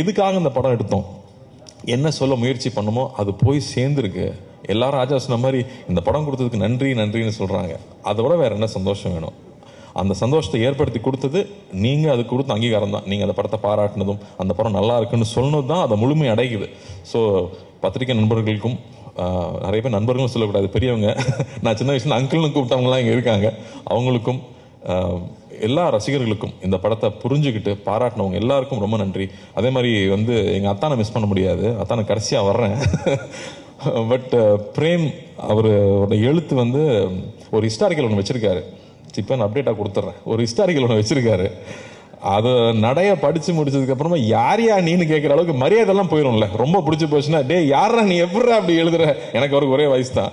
எதுக்காக இந்த படம் எடுத்தோம். என்ன சொல்ல முயற்சி பண்ணுமோ அது போய் சேர்ந்துருக்கு. எல்லாரும் ராஜா சொன்ன மாதிரி இந்த படம் கொடுத்ததுக்கு நன்றி நன்றின்னு சொல்கிறாங்க அதை விட வேறு என்ன சந்தோஷம் வேணும்? அந்த சந்தோஷத்தை ஏற்படுத்தி கொடுத்தது நீங்கள் அது கொடுத்த அங்கீகாரம் தான். நீங்கள் அந்த படத்தை பாராட்டினதும் அந்த படம் நல்லா இருக்குன்னு சொன்னது தான் அதை முழுமை அடைக்குது. ஸோ பத்திரிகை நண்பர்களுக்கும் நிறைய பேர் நண்பர்களும் சொல்லக்கூடாது பெரியவங்க. நான் சின்ன வயசுல அங்கிள்னு கூப்பிட்டவங்களாம் இங்கே இருக்காங்க. அவங்களுக்கும் எல்லா ரசிகர்களுக்கும் இந்த படத்தை புரிஞ்சுக்கிட்டு பாராட்டினவங்க எல்லாருக்கும் ரொம்ப நன்றி. அதே மாதிரி வந்து எங்கள் அத்தானை மிஸ் பண்ண முடியாது. அத்தானை கடைசியாக வர்றேன். பட் பிரேம் அவரோட எழுத்து வந்து ஒரு ஹிஸ்டாரிக்கல் ஒன்று வச்சுருக்காரு. இப்போ நான் அப்டேட்டாக கொடுத்துட்றேன் ஒரு ஹிஸ்டாரிக்கல் ஒன்று வச்சுருக்காரு. அதை நடைய படித்து முடிச்சதுக்கப்புறமா யார் யா நீன்னு கேட்குற அளவுக்கு மரியாதைலாம் போயிடும்ல ரொம்ப பிடிச்சி போச்சுன்னா டே யாரா நீ? எப்படிடா அப்படி எழுதுற? எனக்கு அவருக்கு ஒரே வயசு தான்.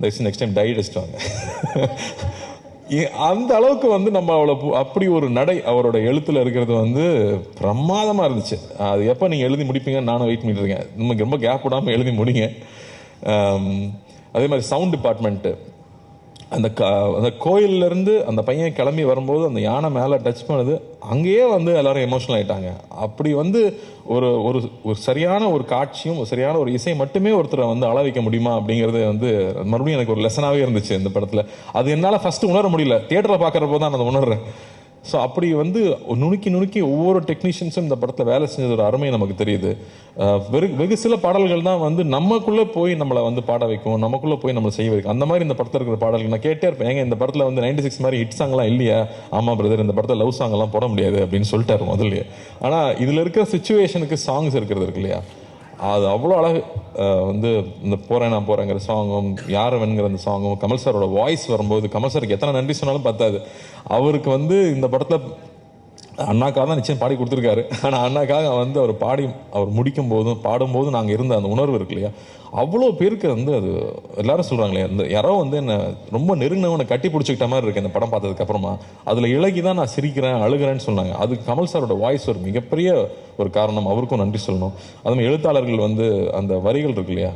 தயவுசு நெக்ஸ்ட் டைம் டைட் வாங்க. அந்த அளவுக்கு வந்து நம்ம அவளை பு- அப்படி ஒரு நடை அவரோட எழுத்துல இருக்கிறது வந்து பிரமாதமா இருந்துச்சு. அது எப்போ நீங்க எழுதி முடிப்பீங்கன்னு நானும் வெயிட் பண்ணிட்டு இருக்கேன். நமக்கு ரொம்ப கேப் விடாம எழுதி முடிங்க. அதே மாதிரி சவுண்ட் டிபார்ட்மெண்ட்டு அந்த க அந்த கோயில்ல இருந்து அந்த பையன் கிளம்பி வரும்போது அந்த யானை மேலே டச் பண்ணுது. அங்கேயே வந்து எல்லோரும் எமோஷனல் ஆயிட்டாங்க. அப்படி வந்து ஒரு ஒரு ஒரு சரியான ஒரு காட்சியும் ஒரு சரியான ஒரு இசை மட்டுமே ஒருத்தரை வந்து அள வைக்க முடியுமா அப்படிங்கிறது வந்து மறுபடியும் எனக்கு ஒரு லெசனாகவே இருந்துச்சு இந்த படத்தில். அது என்னால் ஃபஸ்ட்டு உணர முடியல. தியேட்டரில் பார்க்குறப்போ தான் நான் அதை உணர்றேன். ஸோ அப்படி வந்து நுணுக்கி நுணுக்கி ஒவ்வொரு டெக்னீஷியன்ஸும் இந்த படத்தில் வேலை செஞ்சதோட அருமை நமக்கு தெரியுது. வெறு வெகு சில பாடல்கள் தான் வந்து நமக்குள்ளே போய் நம்மளை வந்து பாட வைக்கும் நமக்குள்ளே போய் நம்மளை செய்ய வைக்கும். அந்த மாதிரி இந்த படத்தில் இருக்கிற பாடல்கள் நான் கேட்டே இருப்பேன். ஏங்க இந்த படத்தில் வந்து நைன்டி சிக்ஸ் மாதிரி ஹிட் சாங்லாம் இல்லையா? ஆமாம் பிரதர் இந்த படத்தில் லவ் சாங்லாம் போட முடியாது அப்படின்னு சொல்லிட்டாரு முதல்லயே. ஆனால் இதில் இருக்கிற சுச்சுவேஷனுக்கு சாங்ஸ் இருக்கிறது இருக்கு இல்லையா? அது அவ்வளோ அழகு. வந்து இந்த போகிறேன் நான் போகிறேங்கிற சாங்கும் யார் வேணுங்கிற அந்த சாங்கும் கமல் சாரோட வாய்ஸ் வரும்போது கமல் சாருக்கு எத்தனை நன்றி சொன்னாலும் பத்தாது. அவருக்கு வந்து இந்த படத்தில் அண்ணாக்காக தான் நிச்சயம் பாடி கொடுத்துருக்காரு. ஆனால் அண்ணாக்காக வந்து அவர் பாடி அவர் முடிக்கும் போதும் பாடும்போதும் நாங்கள் இருந்த அந்த உணர்வு இருக்கு இல்லையா? அவ்வளோ பேருக்கு வந்து அது எல்லாரும் சொல்கிறாங்களே அந்த யாரோ வந்து என்னை ரொம்ப நெருங்கினவனை கட்டி பிடிச்சிக்கிட்ட மாதிரி இருக்குது இந்த படம் பார்த்ததுக்கு அப்புறமா. அதில் இலகி தான் நான் சிரிக்கிறேன் அழுகிறேன்னு சொன்னாங்க. அதுக்கு கமல் சாரோட வாய்ஸ் ஒரு மிகப்பெரிய ஒரு காரணம். அவருக்கும் நன்றி சொல்லணும். அது மாதிரி எழுத்தாளர்கள் வந்து அந்த வரிகள் இருக்கு இல்லையா?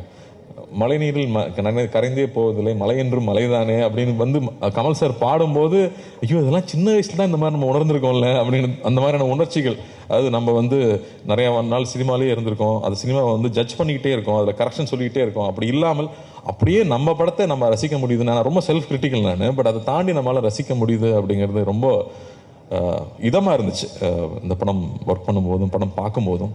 மழைநீரில் ம- கரைந்தே போவதில்லை மலை என்றும் மலைதானே அப்படின்னு வந்து கமல் சார் பாடும்போது ஐயோ இதெல்லாம் சின்ன வயசுல தான் இந்த மாதிரி நம்ம உணர்ந்திருக்கோம்ல அப்படின்னு அந்த மாதிரியான உணர்ச்சிகள். அது நம்ம வந்து நிறைய நாள் சினிமாலேயே இருந்திருக்கோம். அது சினிமாவை வந்து ஜட்ஜ் பண்ணிக்கிட்டே இருக்கோம். அதில் கரெக்ஷன் சொல்லிக்கிட்டே இருக்கோம். அப்படி இல்லாமல் அப்படியே நம்ம படத்தை நம்ம ரசிக்க முடியுது நான் ரொம்ப செல்ஃப் கிரிட்டிக்கல் நான் பட் அதை தாண்டி நம்மளால் ரசிக்க முடியுது அப்படிங்கிறது ரொம்ப இதமாக இருந்துச்சு. இந்த படம் ஒர்க் பண்ணும்போதும் படம் பார்க்கும்போதும்.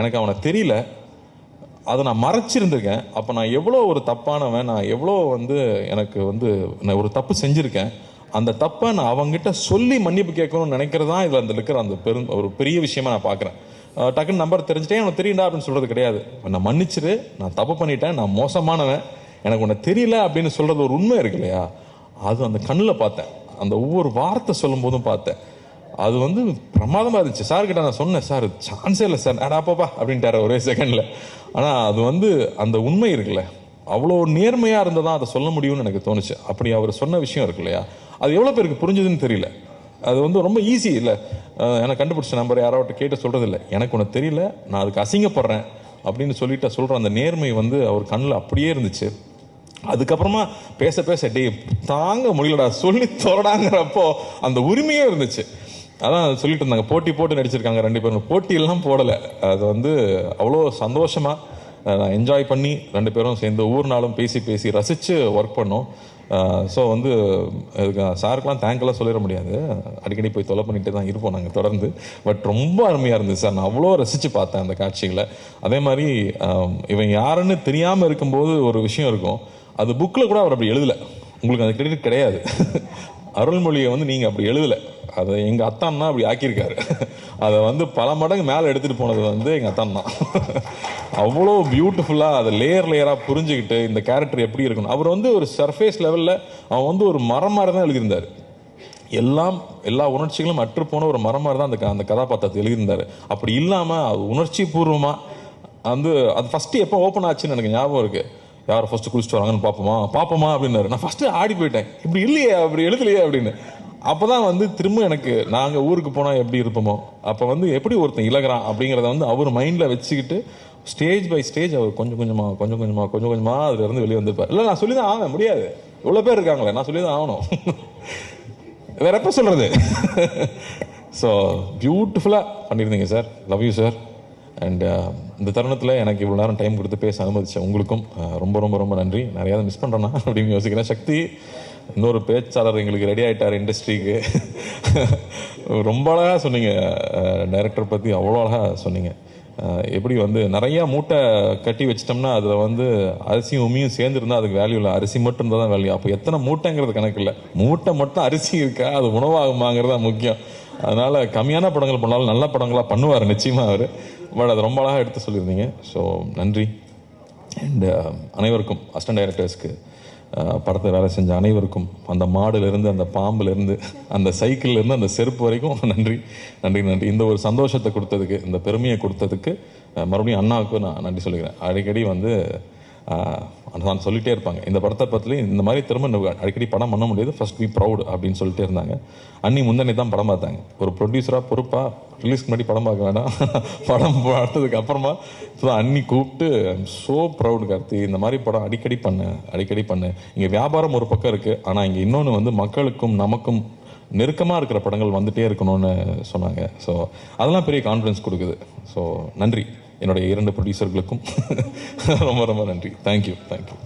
எனக்கு அவனை தெரியல. அதை நான் மறைச்சிருந்திருக்கேன். அப்போ நான் எவ்வளோ ஒரு தப்பானவன் நான் எவ்வளோ வந்து எனக்கு வந்து நான் ஒரு தப்பு செஞ்சுருக்கேன். அந்த தப்பை நான் அவங்ககிட்ட சொல்லி மன்னிப்பு கேட்கணும்னு நினைக்கிறது தான் இதில் அந்த இருக்கிற அந்த பெரும் ஒரு பெரிய விஷயமா நான் பார்க்குறேன். டக்குன்னு நம்பர் தெரிஞ்சுட்டேன். எனக்கு தெரியுண்டா அப்படின்னு சொல்கிறது கிடையாது. நான் மன்னிச்சிரு நான் தப்பு பண்ணிட்டேன் நான் மோசமானவன். எனக்கு உன்னை தெரியல அப்படின்னு சொல்கிறது ஒரு உண்மை இருக்கு இல்லையா? அது அந்த கண்ணில் பார்த்தேன். அந்த ஒவ்வொரு வார்த்தை சொல்லும் போதும் பார்த்தேன். அது வந்து பிரமாதமாக இருந்துச்சு. சார் கிட்ட நான் சொன்னேன் சார் சான்ஸே இல்லை சார். அடா பாப்பா அப்படின்ட்டார் ஒரே செகண்டில் ஆனால் அது வந்து அந்த உண்மை இருக்குல்ல. அவ்வளோ நேர்மையாக இருந்தால் தான் அதை சொல்ல முடியும்னு எனக்கு தோணுச்சு. அப்படி அவர் சொன்ன விஷயம் இருக்கு இல்லையா? அது எவ்வளோ பேருக்கு புரிஞ்சுதுன்னு தெரியல. அது வந்து ரொம்ப ஈஸி இல்லை. எனக்கு கண்டுபிடிச்ச நம்பர் யாராவட்ட கேட்டு சொல்கிறது இல்லை எனக்கு ஒன்று தெரியல. நான் அதுக்கு அசிங்கப்படுறேன் அப்படின்னு சொல்லிட்டு சொல்கிற அந்த நேர்மை வந்து அவர் கண்ணில் அப்படியே இருந்துச்சு. அதுக்கப்புறமா பேச பேச டே தாங்க முடியலடா. சொல்லி தொடடாங்கிறப்போ அந்த உரிமையே இருந்துச்சு. அதான் சொல்லிட்டு இருந்தாங்க. போட்டி போட்டு நடிச்சிருக்காங்க ரெண்டு பேரும். போட்டியெல்லாம் போடலை. அது வந்து அவ்வளோ சந்தோஷமாக நான் என்ஜாய் பண்ணி ரெண்டு பேரும் சேர்ந்து ஒவ்வொரு நாளும் பேசி பேசி ரசித்து ஒர்க் பண்ணோம். ஸோ வந்து இதுக்கு சாருக்கெலாம் தேங்க்லாம் சொல்லிட முடியாது. அடிக்கடி போய் தொலை பண்ணிட்டு தான் இருப்போம் நாங்கள் தொடர்ந்து. பட் ரொம்ப அருமையாக இருந்துச்சு சார். நான் அவ்வளோ ரசித்து பார்த்தேன் அந்த காட்சிகளை. அதே மாதிரி இவன் யாருன்னு தெரியாமல் இருக்கும்போது ஒரு விஷயம் இருக்கும். அது புக்கில் கூட அவர் அப்படி எழுதலை. உங்களுக்கு அந்த கிரெடிட் கிடையாது. அருள்மொழியை வந்து நீங்கள் அப்படி எழுதலை. அதை எங்கள் அத்தான் தான் அப்படி ஆக்கியிருக்காரு. அதை வந்து பல மடங்கு மேலே எடுத்துகிட்டு போனது வந்து எங்கள் அத்தான் தான் அவ்வளோ பியூட்டிஃபுல்லாக அதை லேயர் லேயராக புரிஞ்சுக்கிட்டு இந்த கேரக்டர் எப்படி இருக்கணும். அவர் வந்து ஒரு சர்ஃபேஸ் லெவலில் அவன் வந்து ஒரு மரம் மாதிரி தான் எழுதியிருந்தார். எல்லாம் எல்லா உணர்ச்சிகளும் அற்றுப்போன ஒரு மரம் மாதிரி தான் அந்த க- அந்த கதாபாத்திரத்தை எழுதியிருந்தார். அப்படி இல்லாமல் உணர்ச்சி பூர்வமாக வந்து அது ஃபஸ்ட்டு எப்போ ஓப்பன் ஆச்சுன்னு எனக்கு ஞாபகம் இருக்குது யார் ஃபஸ்ட்டு குளிச்சுட்டு வராங்கன்னு பார்ப்போமா? பார்ப்போமா அப்படின்னாரு. நான் ஃபஸ்ட்டு ஆடி போயிட்டேன். இப்படி இல்லையே அப்படி எழுதலையே அப்படின்னு. அப்பதான் வந்து திரும்ப எனக்கு நாங்கள் ஊருக்கு போனால் எப்படி இருப்போமோ அப்போ வந்து எப்படி ஒருத்தன் இழகிறான் அப்படிங்கிறத வந்து அவர் மைண்டில் வச்சுக்கிட்டு ஸ்டேஜ் பை ஸ்டேஜ் அவர் கொஞ்சம் கொஞ்சமாக கொஞ்சம் கொஞ்சமாக கொஞ்சம் கொஞ்சமாக அதுலேருந்து வெளியே வந்திருப்பார். இல்லை நான் சொல்லி தான் ஆவேன் முடியாது. இவ்வளோ பேர் இருக்காங்களே நான் சொல்லி தான் ஆகணும். வேற எப்போ சொல்கிறது ஸோ பியூட்டிஃபுல்லாக பண்ணியிருந்தீங்க sir love you sir and இந்த தருணத்தில் எனக்கு இவ்வளோ நேரம் டைம் கொடுத்து பேச அனுமதிச்சேன் உங்களுக்கும் ரொம்ப ரொம்ப ரொம்ப நன்றி. நிறையா மிஸ் பண்ணுறேன்னா அப்படின்னு யோசிக்கிறேன். சக்தி இன்னொரு பேச்சாளர் எங்களுக்கு ரெடி ஆகிட்டார் இண்டஸ்ட்ரிக்கு ரொம்ப அழகாக சொன்னீங்க. டைரக்டர் பற்றி அவ்வளோ அழகாக சொன்னீங்க. எப்படி வந்து நிறையா மூட்டை கட்டி வச்சிட்டோம்னா அதில் வந்து அரிசியும் உமியும் சேர்ந்து இருந்தால் அதுக்கு வேல்யூ இல்லை. அரிசி மட்டும் இருந்தால் தான் வேல்யூ அப்போ எத்தனை மூட்டைங்கிறது கணக்கு இல்லை. மூட்டை மட்டும் அரிசி இருக்கா? அது உணவாகுமாங்கிறது தான் முக்கியம். அதனால் கம்மியான படங்கள் பண்ணாலும் நல்ல படங்களாக பண்ணுவார் நிச்சயமாக அவர். பட் அது ரொம்ப அழகாக எடுத்து சொல்லியிருந்தீங்க. ஸோ நன்றி. அண்ட் um, அனைவருக்கும் அசிஸ்டன்ட் டைரக்டர்ஸ்க்கு படத்தை வேலை செஞ்ச அனைவருக்கும் அந்த மாடுலேருந்து அந்த பாம்புலேருந்து அந்த சைக்கிள்லேருந்து அந்த செருப்பு வரைக்கும் நன்றி. நன்றி நன்றி. இந்த ஒரு சந்தோஷத்தை கொடுத்ததுக்கு இந்த பெருமையை கொடுத்ததுக்கு uh, மறுபடியும் அண்ணாவுக்கும் நான் நன்றி சொல்லிக்கிறேன். அடிக்கடி வந்து uh, நான் சொல்லிகிட்டே இருப்பாங்க. இந்த படத்தை பற்றிலையும் இந்த மாதிரி திரும்ப அடிக்கடி படம் பண்ண முடியாது. ஃபர்ஸ்ட் பி ப்ரௌட் அப்படின்னு சொல்லிட்டே இருந்தாங்க. அன்னி முந்தனே தான் படம் பார்த்தாங்க. ஒரு ப்ரொடியூசராக பொறுப்பாக ரிலீஸ்க்கு முன்னாடி படம் பார்க்க வேண்டாம் படம் பார்த்ததுக்கு அப்புறமா ஸோ அன்னி கூப்பிட்டு ஸோ ப்ரௌட் கார்த்தி. இந்த மாதிரி படம் அடிக்கடி பண்ணு அடிக்கடி பண்ணு. இங்கே வியாபாரம் ஒரு பக்கம் இருக்குது ஆனால் இங்கே இன்னொன்று வந்து மக்களுக்கும் நமக்கும் நெருக்கமாக இருக்கிற படங்கள் வந்துட்டே இருக்கணும்னு சொன்னாங்க. ஸோ அதெல்லாம் பெரிய கான்ஃபிடன்ஸ் கொடுக்குது. ஸோ நன்றி. என்னுடைய இரண்டு ப்ரொடியூசர்களுக்கும் ரொம்ப ரொம்ப நன்றி. Thank you thank you